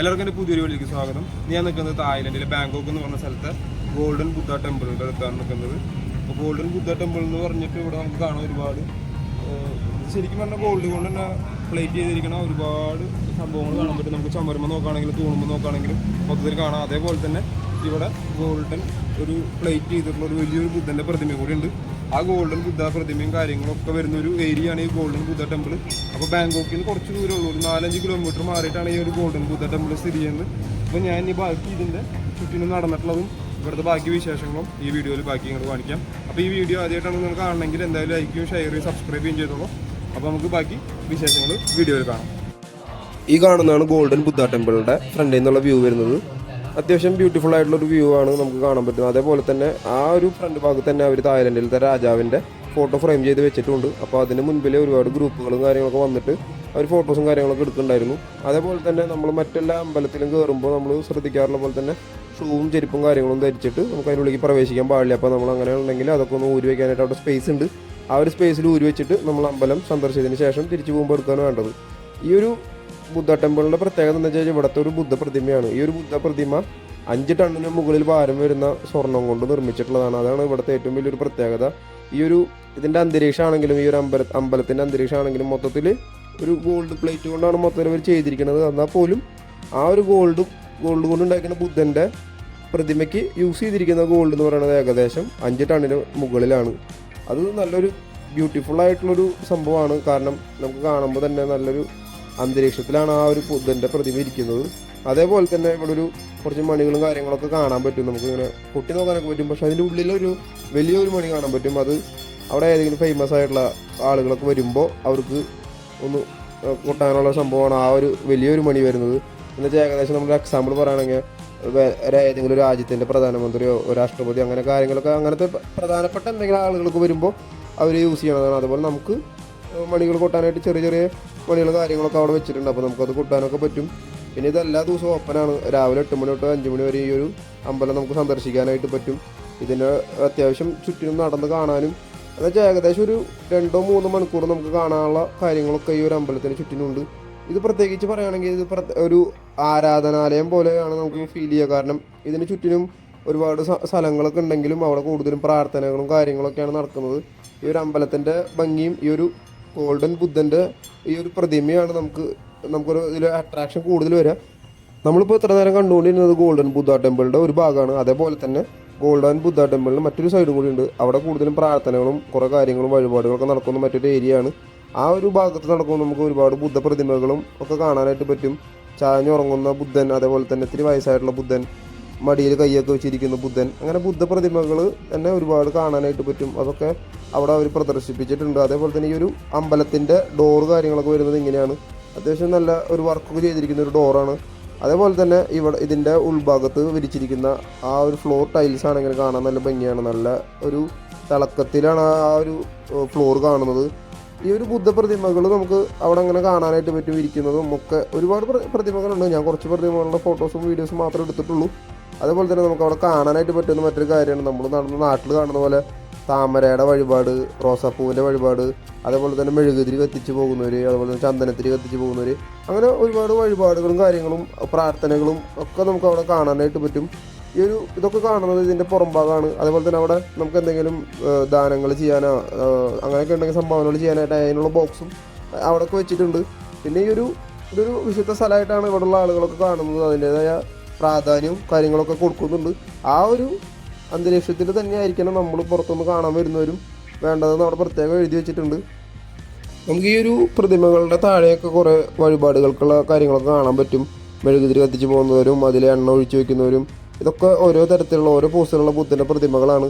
എല്ലാവർക്കും എന്റെ പുതിയൊരു വീട്ടിലേക്ക് സ്വാഗതം. ഞാൻ നിൽക്കുന്നത് തായ്ലൻഡിലെ ബാങ്കോക്ക് എന്ന് പറഞ്ഞ സ്ഥലത്തെ ഗോൾഡൻ ബുദ്ധ ടെമ്പിളിന്റെ അടുത്താണ് നിൽക്കുന്നത്. അപ്പോൾ ഗോൾഡൻ ബുദ്ധ ടെമ്പിൾ എന്ന് പറഞ്ഞിട്ട് ഇവിടെ നമുക്ക് കാണാൻ ഒരുപാട് ശരിക്കും പറഞ്ഞാൽ ഗോൾഡ് കൊണ്ട് തന്നെ പ്ലേറ്റ് ചെയ്തിരിക്കുന്ന ഒരുപാട് സംഭവങ്ങൾ കാണാൻ പറ്റും. നമുക്ക് ചമരുമ്പോൾ നോക്കുകയാണെങ്കിലും തൂണുമ്പോൾ നോക്കുകയാണെങ്കിലും മൊത്തത്തിൽ കാണാം. അതേപോലെ തന്നെ ഇവിടെ ഗോൾഡൻ ഒരു പ്ലേറ്റ് ചെയ്തിട്ടുള്ള ഒരു വലിയൊരു ബുദ്ധന്റെ പ്രതിമ കൂടി ഉണ്ട് ആ ഗോൾഡൻ ബുദ്ധ പ്രതിമയും കാര്യങ്ങളൊക്കെ വരുന്ന ഒരു ഏരിയ ആണ് ഈ ഗോൾഡൻ ബുദ്ധ ടെമ്പിൾ അപ്പോൾ ബാങ്കോക്കിൽ നിന്ന് കുറച്ച് ദൂരമുള്ളൂ ഒരു നാലഞ്ച് കിലോമീറ്റർ മാറിയിട്ടാണ് ഈ ഒരു ഗോൾഡൻ ബുദ്ധ ടെമ്പിൾ സ്ഥിതി ചെയ്യുന്നത്. അപ്പോൾ ഞാൻ ഈ ബാക്കി ഇതിന്റെ ചുറ്റിനും നടന്നിട്ടുള്ളതും ഇവിടുത്തെ ബാക്കി വിശേഷങ്ങളും ഈ വീഡിയോയിൽ ബാക്കി ഇങ്ങോട്ട് കാണിക്കാം. അപ്പോൾ ഈ വീഡിയോ ആദ്യമായിട്ടാണ് നിങ്ങൾ കാണണമെങ്കിൽ എന്തായാലും ലൈക്കും ഷെയർ ചെയ്യും സബ്സ്ക്രൈബ് ചെയ്തോളൂ. അപ്പോൾ നമുക്ക് ബാക്കി വിശേഷങ്ങൾ വീഡിയോയിൽ കാണാം. ഈ കാണുന്നതാണ് ഗോൾഡൻ ബുദ്ധ ടെമ്പിളിന്റെ ഫ്രണ്ടിൽ നിന്നുള്ള വ്യൂ വരുന്നത്. അത്യാവശ്യം ബ്യൂട്ടിഫുൾ ആയിട്ടുള്ള ഒരു വ്യൂ ആണ് നമുക്ക് കാണാൻ പറ്റും അതേപോലെ തന്നെ ആ ഒരു ഫ്രണ്ട് ഭാഗത്ത് തന്നെ അവർ തായ്ലൻഡിലത്തെ രാജാവിന്റെ ഫോട്ടോ ഫ്രെയിം ചെയ്ത് വെച്ചിട്ടുണ്ട്. അപ്പോൾ അതിന് മുൻപിൽ ഒരുപാട് ഗ്രൂപ്പുകളും കാര്യങ്ങളൊക്കെ വന്നിട്ട് അവർ ഫോട്ടോസും കാര്യങ്ങളൊക്കെ എടുക്കുന്നുണ്ടായിരുന്നു. അതേപോലെ തന്നെ നമ്മൾ മറ്റെല്ലാ അമ്പലത്തിലും കയറുമ്പോൾ നമ്മൾ ശ്രദ്ധിക്കാറുള്ള പോലെ തന്നെ ഷൂവും ചെരുപ്പും കാര്യങ്ങളും ധരിച്ചിട്ട് നമുക്ക് അതിനുള്ളിലേക്ക് പ്രവേശിക്കാൻ പാടില്ല. അപ്പോൾ നമ്മൾ അങ്ങനെ ഉണ്ടെങ്കിൽ അതൊക്കെ ഒന്ന് ഊരി വയ്ക്കാനായിട്ട് അവിടെ സ്പേസ് ഉണ്ട്. ആ ഒരു സ്പേസിൽ ഊരി വെച്ചിട്ട് നമ്മൾ അമ്പലം സന്ദർശിച്ചതിന് ശേഷം തിരിച്ചു പോകുമ്പോൾ എടുക്കാനാണ് വേണ്ടത്. ഈ ഒരു ബുദ്ധ ടെമ്പിളിന്റെ പ്രത്യേകത എന്താ വെച്ചാൽ ഇവിടുത്തെ ഒരു ബുദ്ധ പ്രതിമയാണ്. ഈ ഒരു ബുദ്ധ പ്രതിമ അഞ്ച് ടണ്ണിന് മുകളിൽ ഭാരം വരുന്ന സ്വർണം കൊണ്ട് നിർമ്മിച്ചിട്ടുള്ളതാണ്. അതാണ് ഇവിടുത്തെ ഏറ്റവും വലിയൊരു പ്രത്യേകത. ഈ ഒരു ഇതിന്റെ അന്തരീക്ഷമാണെങ്കിലും ഈ ഒരു അമ്പല അമ്പലത്തിന്റെ അന്തരീക്ഷമാണെങ്കിലും മൊത്തത്തിൽ ഒരു ഗോൾഡ് പ്ലേറ്റ് കൊണ്ടാണ് മൊത്തത്തിൽ അവർ ചെയ്തിരിക്കുന്നത്. എന്നാൽ പോലും ആ ഒരു ഗോൾഡ് ഗോൾഡ് കൊണ്ട് ഉണ്ടാക്കുന്ന ബുദ്ധന്റെ പ്രതിമയ്ക്ക് യൂസ് ചെയ്തിരിക്കുന്ന ഗോൾഡ് എന്ന് പറയുന്നത് ഏകദേശം അഞ്ച് ടണ്ണിന് മുകളിലാണ്. അത് നല്ലൊരു ബ്യൂട്ടിഫുൾ ആയിട്ടുള്ളൊരു സംഭവമാണ്. കാരണം നമുക്ക് കാണുമ്പോൾ തന്നെ നല്ലൊരു അന്തരീക്ഷത്തിലാണ് ആ ഒരു ബുദ്ധന്റെ പ്രതിമ ഇരിക്കുന്നത്. അതേപോലെ തന്നെ ഇവിടെ ഒരു കുറച്ച് മണികളും കാര്യങ്ങളൊക്കെ കാണാൻ പറ്റും. നമുക്ക് ഇങ്ങനെ പൊട്ടി നോക്കാനൊക്കെ പറ്റും. പക്ഷെ അതിന്റെ ഉള്ളിലൊരു വലിയൊരു മണി കാണാൻ പറ്റും. അത് അവിടെ ഏതെങ്കിലും ഫേമസ് ആയിട്ടുള്ള ആളുകളൊക്കെ വരുമ്പോൾ അവർക്ക് ഒന്ന് കൊട്ടാനുള്ള സംഭവമാണ് ആ ഒരു വലിയൊരു മണി വരുന്നത്. എന്നുവെച്ചാൽ ഏകദേശം നമ്മൾ എക്സാമ്പിൾ പറയുകയാണെങ്കിൽ ഏതെങ്കിലും ഒരു രാജ്യത്തിന്റെ പ്രധാനമന്ത്രിയോ രാഷ്ട്രപതി അങ്ങനെ കാര്യങ്ങളൊക്കെ അങ്ങനത്തെ പ്രധാനപ്പെട്ട എന്തെങ്കിലും ആളുകൾക്ക് വരുമ്പോൾ അവർ യൂസ് ചെയ്യണതാണ്. അതുപോലെ നമുക്ക് മണികൾ കൊട്ടാനായിട്ട് ചെറിയ ചെറിയ മണികൾ കാര്യങ്ങളൊക്കെ അവിടെ വെച്ചിട്ടുണ്ട്. അപ്പോൾ നമുക്കത് കൊട്ടാനൊക്കെ പറ്റും. പിന്നെ ഇത് എല്ലാ ദിവസവും ഓപ്പണാണ് രാവിലെ എട്ട് മണി തൊട്ട് അഞ്ച് മണി വരെ ഈ ഒരു അമ്പലം നമുക്ക് സന്ദർശിക്കാനായിട്ട് പറ്റും. ഇതിന് അത്യാവശ്യം ചുറ്റിനും നടന്ന് കാണാനും. എന്നുവെച്ചാൽ ഏകദേശം ഒരു രണ്ടോ മൂന്നോ മണിക്കൂർ നമുക്ക് കാണാനുള്ള കാര്യങ്ങളൊക്കെ ഈ ഒരു അമ്പലത്തിന് ചുറ്റിനുണ്ട്. ഇത് പ്രത്യേകിച്ച് പറയുകയാണെങ്കിൽ ഇത് ഒരു ആരാധനാലയം പോലെയാണ് നമുക്ക് ഫീൽ ചെയ്യുക. കാരണം ഇതിന് ചുറ്റിനും ഒരുപാട് സ്ഥലങ്ങളൊക്കെ ഉണ്ടെങ്കിലും അവിടെ കൂടുതലും പ്രാർത്ഥനകളും കാര്യങ്ങളൊക്കെയാണ് നടക്കുന്നത്. ഈ ഒരു അമ്പലത്തിന്റെ ഭംഗിയും ഈ ഒരു ഗോൾഡൻ ബുദ്ധന്റെ ഈ ഒരു പ്രതിമയാണ് നമുക്ക് നമുക്കൊരു ഇതിൽ അട്രാക്ഷൻ കൂടുതൽ വരിക നമ്മളിപ്പോൾ ഇത്ര നേരം കണ്ടുകൊണ്ടിരുന്നത് ഗോൾഡൻ ബുദ്ധ ടെമ്പിളിന്റെ ഒരു ഭാഗമാണ്. അതേപോലെ തന്നെ ഗോൾഡൻ ബുദ്ധ ടെമ്പിളിന് മറ്റൊരു സൈഡും കൂടി ഉണ്ട്. അവിടെ കൂടുതലും പ്രാർത്ഥനകളും കുറേ കാര്യങ്ങളും വഴിപാടുകളൊക്കെ നടക്കുന്ന മറ്റൊരു ഏരിയയാണ് ആ ഒരു ഭാഗത്ത് നടക്കുമ്പോൾ നമുക്ക് ഒരുപാട് ബുദ്ധ പ്രതിമകളും ഒക്കെ കാണാനായിട്ട് പറ്റും. ചാഞ്ഞുറങ്ങുന്ന ബുദ്ധൻ അതേപോലെ തന്നെ ഇത്തിരി വയസ്സായിട്ടുള്ള ബുദ്ധൻ മടിയിൽ കൈയൊക്കെ വെച്ചിരിക്കുന്ന ബുദ്ധൻ. അങ്ങനെ ബുദ്ധ പ്രതിമകൾ തന്നെ ഒരുപാട് കാണാനായിട്ട് പറ്റും. അതൊക്കെ അവിടെ അവർ പ്രദർശിപ്പിച്ചിട്ടുണ്ട്. അതേപോലെ തന്നെ ഈ ഒരു അമ്പലത്തിന്റെ ഡോർ കാര്യങ്ങളൊക്കെ വരുന്നത് ഇങ്ങനെയാണ്. അത്യാവശ്യം നല്ല ഒരു വർക്കൊക്കെ ചെയ്തിരിക്കുന്ന ഒരു ഡോറാണ് അതേപോലെ തന്നെ ഇവിടെ ഇതിന്റെ ഉൾഭാഗത്ത് വിരിച്ചിരിക്കുന്ന ആ ഒരു ഫ്ലോർ ടൈൽസ് ആണെങ്കിൽ കാണാൻ നല്ല ഭംഗിയാണ്. നല്ല ഒരു തിളക്കത്തിലാണ് ആ ഒരു ഫ്ലോർ കാണുന്നത്. ഈ ഒരു ബുദ്ധ പ്രതിമകൾ നമുക്ക് അവിടെ അങ്ങനെ കാണാനായിട്ട് പറ്റും ഇരിക്കുന്നതും ഒക്കെ ഒരുപാട് പ്രതിമകളുണ്ട്. ഞാൻ കുറച്ച് പ്രതിമകളുടെ ഫോട്ടോസും വീഡിയോസും മാത്രമേ എടുത്തിട്ടുള്ളൂ. അതേപോലെ തന്നെ നമുക്ക് അവിടെ കാണാനായിട്ട് പറ്റുന്ന മറ്റൊരു കാര്യമാണ്. നമ്മൾ നടന്ന നാട്ടിൽ കാണുന്ന പോലെ താമരയുടെ വഴിപാട് റോസാപ്പൂവിന്റെ വഴിപാട് അതേപോലെ തന്നെ മെഴുകുതിരി കത്തിച്ച് പോകുന്നവർ അതുപോലെ തന്നെ ചന്ദനത്തിരി കത്തിച്ച് പോകുന്നവർ അങ്ങനെ ഒരുപാട് വഴിപാടുകളും കാര്യങ്ങളും പ്രാർത്ഥനകളും ഒക്കെ നമുക്ക് അവിടെ കാണാനായിട്ട് പറ്റും. ഈ ഒരു ഇതൊക്കെ കാണുന്നത് ഇതിന്റെ പുറംഭാഗമാണ് അതേപോലെ തന്നെ അവിടെ നമുക്ക് എന്തെങ്കിലും ദാനങ്ങൾ ചെയ്യാനോ അങ്ങനെയൊക്കെ ഉണ്ടെങ്കിൽ സംഭാവനകൾ ചെയ്യാനായിട്ട് അതിനുള്ള ബോക്സും അവിടെയൊക്കെ വെച്ചിട്ടുണ്ട്. പിന്നെ ഈ ഒരു ഇതൊരു വിശുദ്ധ സ്ഥലമായിട്ടാണ് ഇവിടെയുള്ള ആളുകളൊക്കെ കാണുന്നത്. അതിന്റെതായ പ്രാധാന്യവും കാര്യങ്ങളൊക്കെ കൊടുക്കുന്നുണ്ട്. ആ ഒരു അന്തരീക്ഷത്തിൽ തന്നെ ആയിരിക്കണം നമ്മൾ പുറത്തുനിന്ന് കാണാൻ വരുന്നവരും വേണ്ടതെന്ന് അവിടെ പ്രത്യേകം എഴുതി വെച്ചിട്ടുണ്ട്. നമുക്ക് ഈ ഒരു പ്രതിമകളുടെ താഴെയൊക്കെ കുറേ വഴിപാടുകൾക്കുള്ള കാര്യങ്ങളൊക്കെ കാണാൻ പറ്റും. മെഴുകുതിരി കത്തിച്ച് പോകുന്നവരും അതിൽ എണ്ണ ഒഴിച്ചു വെക്കുന്നവരും ഇതൊക്കെ ഓരോ തരത്തിലുള്ള ഓരോ പോസ്റ്റിലുള്ള ബുദ്ധന്റെ പ്രതിമകളാണ്.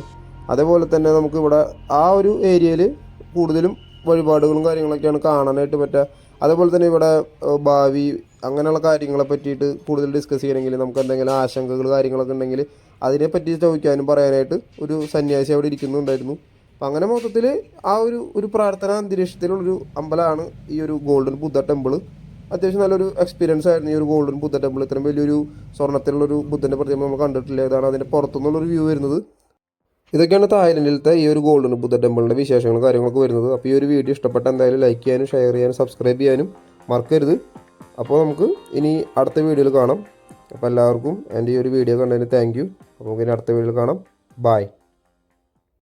അതേപോലെ തന്നെ നമുക്ക് ഇവിടെ ആ ഒരു ഏരിയയിൽ കൂടുതലും വഴിപാടുകളും കാര്യങ്ങളൊക്കെയാണ് കാണാനായിട്ട് പറ്റുക. അതേപോലെ തന്നെ ഇവിടെ ഭാവി അങ്ങനെയുള്ള കാര്യങ്ങളെ പറ്റിയിട്ട് കൂടുതൽ ഡിസ്കസ് ചെയ്യണമെങ്കിൽ നമുക്ക് എന്തെങ്കിലും ആശങ്കകൾ കാര്യങ്ങളൊക്കെ ഉണ്ടെങ്കിൽ അതിനെപ്പറ്റി ചോദിക്കാനും പറയാനായിട്ട് ഒരു സന്യാസി അവിടെ ഇരിക്കുന്നുണ്ടായിരുന്നു അപ്പം അങ്ങനെ മൊത്തത്തിൽ ആ ഒരു ഒരു പ്രാർത്ഥന അന്തരീക്ഷത്തിലുള്ളൊരു അമ്പലമാണ് ഈ ഒരു ഗോൾഡൻ ബുദ്ധ ടെമ്പിൾ അത്യാവശ്യം നല്ലൊരു എക്സ്പീരിയൻസ് ആയിരുന്നു ഈ ഒരു ഗോൾഡൻ ബുദ്ധ ടെമ്പിൾ ഇത്രയും വലിയൊരു സ്വർണത്തിലുള്ളൊരു ബുദ്ധന്റെ പ്രതിമ നമ്മൾ കണ്ടിട്ടില്ല. ഇതാണ് അതിന്റെ പുറത്തുനിന്നുള്ളൊരു വ്യൂ വരുന്നത്. ഇതൊക്കെയാണ് തായ്ലൻഡിലത്തെ ഈ ഒരു ഗോൾഡൻ ബുദ്ധ ടെമ്പിളിന്റെ വിശേഷങ്ങളും കാര്യങ്ങളൊക്കെ വരുന്നത്. അപ്പോൾ ഈ ഒരു വീഡിയോ ഇഷ്ടപ്പെട്ട എന്തായാലും ലൈക്ക് ചെയ്യാനും ഷെയർ ചെയ്യാനും സബ്സ്ക്രൈബ് ചെയ്യാനും മറക്കരുത്. അപ്പോൾ നമുക്ക് ഇനി അടുത്ത വീഡിയോയിൽ കാണാം. അപ്പോൾ എല്ലാവർക്കും എന്റെ ഈ ഒരു വീഡിയോ കണ്ടതിന് താങ്ക് യു അപ്പോൾ നമുക്ക് ഇനി അടുത്ത വീഡിയോയിൽ കാണാം. ബായ്